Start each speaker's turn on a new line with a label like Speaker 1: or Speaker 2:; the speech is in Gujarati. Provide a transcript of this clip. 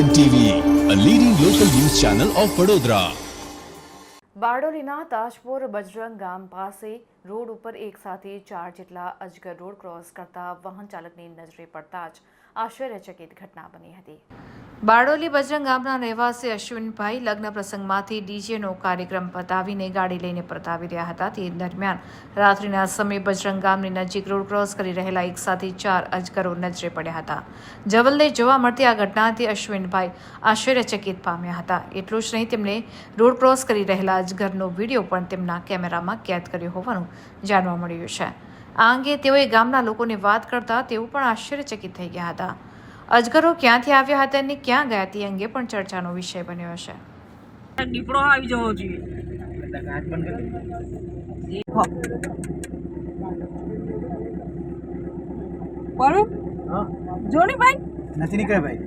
Speaker 1: N TV a leading local news channel of Vadodara
Speaker 2: બારડોલીના Tajpur Bajrang ગામ પાસે રોડ ઉપર એક સાથે ચાર જેટલા અજગર રોડ ક્રોસ કરતા વાહન ચાલકની નજરે પડતા જ આશ્ચર્યચકિત ઘટના બની હતી. બારડોલી બજરંગ ગામના રહેવાસી અશ્વિનભાઈ લગ્ન પ્રસંગમાંથી ડીજેનો કાર્યક્રમ પતાવીને ગાડી લઈને પરતાવી રહ્યા હતા. તે દરમિયાન રાત્રિના સમયે બજરંગ ગામની નજીક રોડ ક્રોસ કરી રહેલા એક સાથે ચાર અજગરો નજરે પડ્યા હતા. જવલને જોવા મળતી આ ઘટનાથી અશ્વિનભાઈ આશ્ચર્યચકિત પામ્યા હતા. એટલું જ નહીં, તેમણે રોડ ક્રોસ કરી રહેલા અજગરનો વીડિયો પણ તેમના કેમેરામાં કેદ કર્યો હોવાનું જાણવા મળ્યું છે. આ અંગે તેઓએ ગામના લોકોને વાત કરતા તેઓ પણ આશ્ચર્યચકિત થઈ ગયા હતા. અજગરો ક્યાંથી આવ્યા હતા અને ક્યાં ગયા તે અંગે પણ ચર્ચાનો વિષય બન્યો હશે.
Speaker 3: દીપડો આવી જવો જોઈએ. બરોબર જો ને ભાઈ?
Speaker 4: નથી નીકળે ભાઈ.